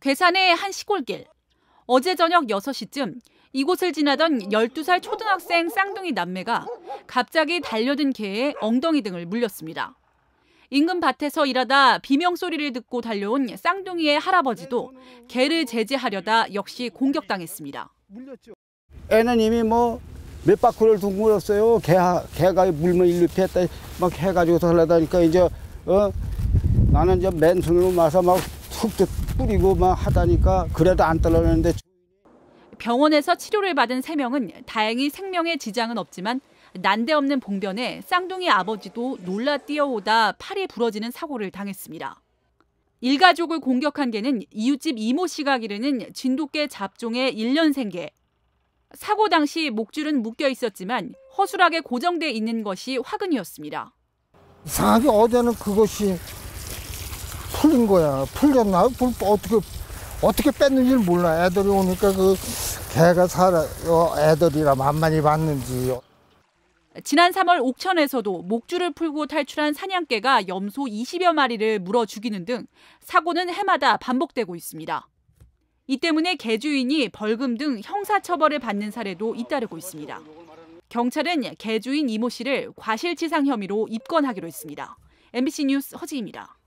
괴산의 한 시골길. 어제 저녁 6시쯤 이곳을 지나던 12살 초등학생 쌍둥이 남매가 갑자기 달려든 개에 엉덩이 등을 물렸습니다. 인근 밭에서 일하다 비명 소리를 듣고 달려온 쌍둥이의 할아버지도 개를 제지하려다 역시 공격당했습니다. 애는 이미 뭐 몇 바퀴를 둥글었어요. 개, 개가 물면 일로 피했다 막 해가지고서 하려다니까 이제 어 나는 이제 맨손으로 마서 막 툭 뿌리고 막 하다니까 그래도 안 떨어졌는데 병원에서 치료를 받은 3명은 다행히 생명에 지장은 없지만 난데없는 봉변에 쌍둥이 아버지도 놀라 뛰어오다 팔이 부러지는 사고를 당했습니다. 일가족을 공격한 개는 이웃집 이모 씨가 기르는 진돗개 잡종의 1년생 개. 사고 당시 목줄은 묶여 있었지만 허술하게 고정돼 있는 것이 화근이었습니다. 이상하게 어제는 그것이 풀린 거야. 풀렸나? 어떻게 어떻게 뺐는지 몰라. 애들이 오니까 그 개가 살아 애들이라 만만히 봤는지. 지난 3월 옥천에서도 목줄을 풀고 탈출한 사냥개가 염소 20여 마리를 물어 죽이는 등 사고는 해마다 반복되고 있습니다. 이 때문에 개주인이 벌금 등 형사처벌을 받는 사례도 잇따르고 있습니다. 경찰은 개주인 이모 씨를 과실치상 혐의로 입건하기로 했습니다. MBC 뉴스 허지입니다.